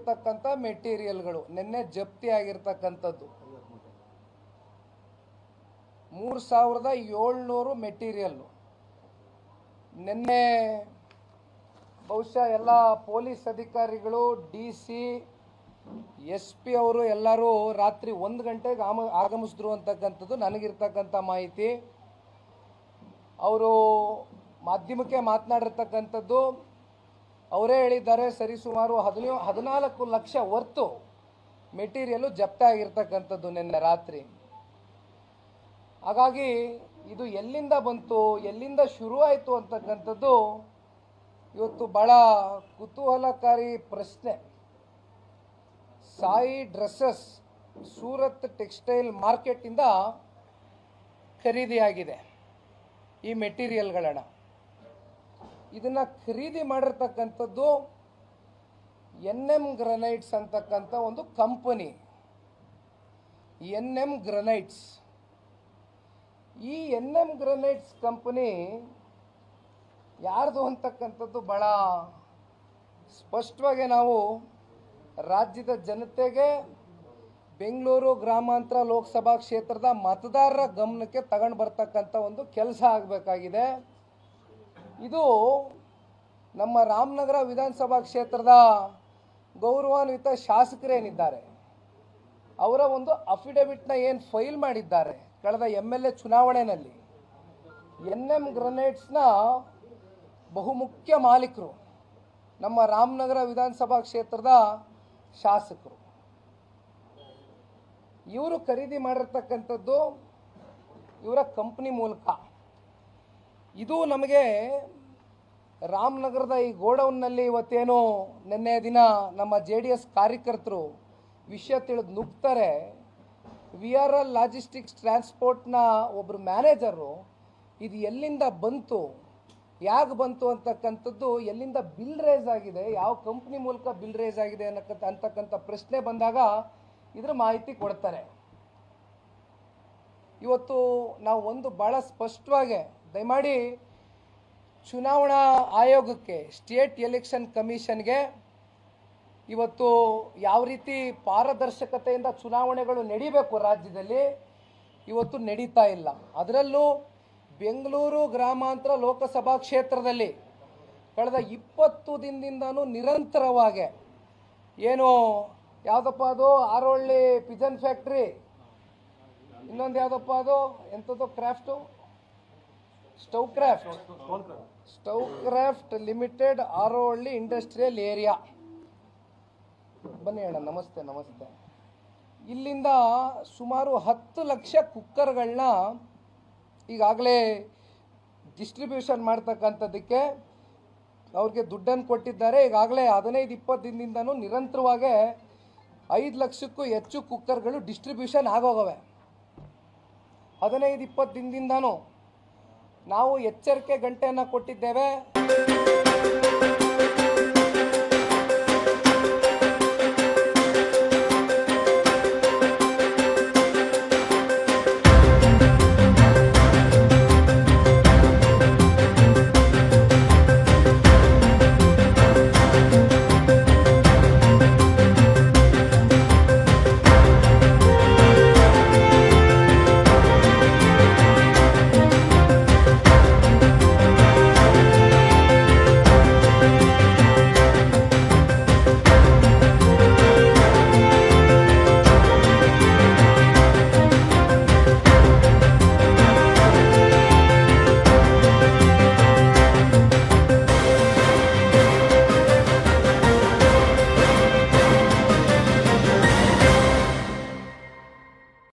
ಆಗಿರ್ತಕ್ಕಂಥ ಮೆಟೀರಿಯಲ್ಗಳು, ನಿನ್ನೆ ಜಪ್ತಿ ಆಗಿರ್ತಕ್ಕಂಥದ್ದು. ಮೂರು ಸಾವಿರದ ಏಳ್ನೂರು ಮೆಟೀರಿಯಲ್ಲು ನಿನ್ನೆ ಬಹುಶಃ ಎಲ್ಲ ಪೊಲೀಸ್ ಅಧಿಕಾರಿಗಳು, ಡಿ ಸಿ, ಎಸ್ ಪಿ ಅವರು ಎಲ್ಲರೂ ರಾತ್ರಿ ಒಂದು ಗಂಟೆಗೆ ಆಮ, ಆಗಮಿಸಿದ್ರು ಅಂತಕ್ಕಂಥದ್ದು ನನಗಿರ್ತಕ್ಕಂಥ ಮಾಹಿತಿ. ಅವರು ಮಾಧ್ಯಮಕ್ಕೆ ಮಾತನಾಡಿರ್ತಕ್ಕಂಥದ್ದು ಅವರೇ ಹೇಳಿದ್ದಾರೆ ಸರಿಸುಮಾರು ಹದಿನೋ, ಹದಿನಾಲ್ಕು ಲಕ್ಷ ಹೊರ್ತು ಮೆಟೀರಿಯಲು ಜಪ್ತ ಆಗಿರ್ತಕ್ಕಂಥದ್ದು ನಿನ್ನೆ ರಾತ್ರಿ. ಹಾಗಾಗಿ ಇದು ಎಲ್ಲಿಂದ ಬಂತು, ಎಲ್ಲಿಂದ ಶುರುವಾಯಿತು ಅಂತಕ್ಕಂಥದ್ದು ಇವತ್ತು ಭಾಳ ಕುತೂಹಲಕಾರಿ ಪ್ರಶ್ನೆ. ಸಾಯಿ ಡ್ರೆಸ್ಸಸ್ ಸೂರತ್ ಟೆಕ್ಸ್ಟೈಲ್ ಮಾರ್ಕೆಟಿಂದ ಖರೀದಿಯಾಗಿದೆ ಈ ಮೆಟೀರಿಯಲ್ಗಳನ್ನ. ಇದನ್ನು ಖರೀದಿ ಮಾಡಿರ್ತಕ್ಕಂಥದ್ದು ಎನ್ ಎಂ ಗ್ರನೈಟ್ಸ್ ಅಂತಕ್ಕಂಥ ಒಂದು ಕಂಪನಿ. N M granites. ಈ ಎನ್ ಎಂ ಗ್ರನೈಟ್ಸ್ ಕಂಪನಿ ಯಾರ್ದು ಅಂತಕ್ಕಂಥದ್ದು ಭಾಳ ಸ್ಪಷ್ಟವಾಗಿ ನಾವು ರಾಜ್ಯದ ಜನತೆಗೆ ಬೆಂಗಳೂರು ಗ್ರಾಮಾಂತರ ಲೋಕಸಭಾ ಕ್ಷೇತ್ರದ ಮತದಾರರ ಗಮನಕ್ಕೆ ತಗೊಂಡು ಬರ್ತಕ್ಕಂಥ ಒಂದು ಕೆಲಸ ಆಗಬೇಕಾಗಿದೆ. ಇದು ನಮ್ಮ ರಾಮನಗರ ವಿಧಾನಸಭಾ ಕ್ಷೇತ್ರದ ಗೌರವಾನ್ವಿತ ಶಾಸಕರೇನಿದ್ದಾರೆ. ಅವರ ಒಂದು ಅಫಿಡವಿಟ್ನ ಏನು ಫೈಲ್ ಮಾಡಿದ್ದಾರೆ ಕಳೆದ ಎಂ ಎಲ್ ಎ ಚುನಾವಣೆಯಲ್ಲಿ ಎನ್ ಎಂ ಗ್ರನೇಡ್ಸ್ನ ಬಹುಮುಖ್ಯ ಮಾಲೀಕರು ನಮ್ಮ ರಾಮನಗರ ವಿಧಾನಸಭಾ ಕ್ಷೇತ್ರದ ಶಾಸಕರು. ಇವರು ಖರೀದಿ ಮಾಡಿರ್ತಕ್ಕಂಥದ್ದು ಇವರ ಕಂಪ್ನಿ ಮೂಲಕ. ಇದು ನಮಗೆ ರಾಮನಗರದ ಈ ಗೋಡೌನ್ನಲ್ಲಿ ಇವತ್ತೇನು ನಿನ್ನೆ ದಿನ ನಮ್ಮ ಜೆ ಡಿ ಎಸ್ ಕಾರ್ಯಕರ್ತರು ವಿಷಯ ತಿಳಿದು ನುಗ್ತಾರೆ. ವಿ ಆರ್ ಎಲ್ ಲಾಜಿಸ್ಟಿಕ್ಸ್ ಟ್ರಾನ್ಸ್ಪೋರ್ಟ್ನ ಒಬ್ಬರು ಮ್ಯಾನೇಜರು, ಇದು ಎಲ್ಲಿಂದ ಬಂತು, ಯಾಕೆ ಬಂತು ಅಂತಕ್ಕಂಥದ್ದು ಎಲ್ಲಿಂದ ಬಿಲ್ ರೇಸ್ ಆಗಿದೆ, ಯಾವ ಕಂಪ್ನಿ ಮೂಲಕ ಬಿಲ್ ರೇಸ್ ಆಗಿದೆ ಅನ್ನಕ್ಕಂಥ ಅಂತಕ್ಕಂಥ ಪ್ರಶ್ನೆ ಬಂದಾಗ ಇದ್ರ ಮಾಹಿತಿ ಕೊಡ್ತಾರೆ. ಇವತ್ತು ನಾವು ಒಂದು ಭಾಳ ಸ್ಪಷ್ಟವಾಗಿ ದಯಮಾಡಿ ಚುನಾವಣಾ ಆಯೋಗಕ್ಕೆ ಸ್ಟೇಟ್ ಎಲೆಕ್ಷನ್ ಕಮಿಷನ್ಗೆ ಇವತ್ತು ಯಾವ ರೀತಿ ಪಾರದರ್ಶಕತೆಯಿಂದ ಚುನಾವಣೆಗಳು ನಡೀಬೇಕು ರಾಜ್ಯದಲ್ಲಿ, ಇವತ್ತು ನಡೀತಾ ಇಲ್ಲ. ಅದರಲ್ಲೂ ಬೆಂಗಳೂರು ಗ್ರಾಮಾಂತರ ಲೋಕಸಭಾ ಕ್ಷೇತ್ರದಲ್ಲಿ ಕಳೆದ ಇಪ್ಪತ್ತು ದಿನದಿಂದನೂ ನಿರಂತರವಾಗಿ ಏನು ಯಾವುದಪ್ಪ ಅದು ಆರೋಳ್ಳಿ ಪಿಜನ್ ಫ್ಯಾಕ್ಟ್ರಿ, ಇನ್ನೊಂದು ಯಾವುದಪ್ಪ ಅದು ಎಂಥದ್ದು craft stove craft stove craft limited Arohalli industrial area. ಬನ್ನಿ ಅಣ್ಣ, ನಮಸ್ತೆ ನಮಸ್ತೆ. ಇಲ್ಲಿಂದ ಸುಮಾರು ಹತ್ತು ಲಕ್ಷ ಕುಕ್ಕರ್ಗಳನ್ನ ಈಗಾಗಲೇ ಡಿಸ್ಟ್ರಿಬ್ಯೂಷನ್ ಮಾಡ್ತಕ್ಕಂಥದ್ದಕ್ಕೆ ಅವ್ರಿಗೆ ದುಡ್ಡನ್ನು ಕೊಟ್ಟಿದ್ದಾರೆ. ಈಗಾಗಲೇ ಹದಿನೈದು, ಇಪ್ಪತ್ತು ದಿನದಿಂದನೂ ನಿರಂತರವಾಗಿ ಐದು ಲಕ್ಷಕ್ಕೂ ಹೆಚ್ಚು ಕುಕ್ಕರ್ಗಳು ಡಿಸ್ಟ್ರಿಬ್ಯೂಷನ್ ಆಗೋಗವೆ. ಹದಿನೈದು, ಇಪ್ಪತ್ತು ದಿನದಿಂದನೂ ನಾವು ಎಚ್ಚರಿಕೆ ಗಂಟೆಯನ್ನು ಕೊಟ್ಟಿದ್ದೇವೆ.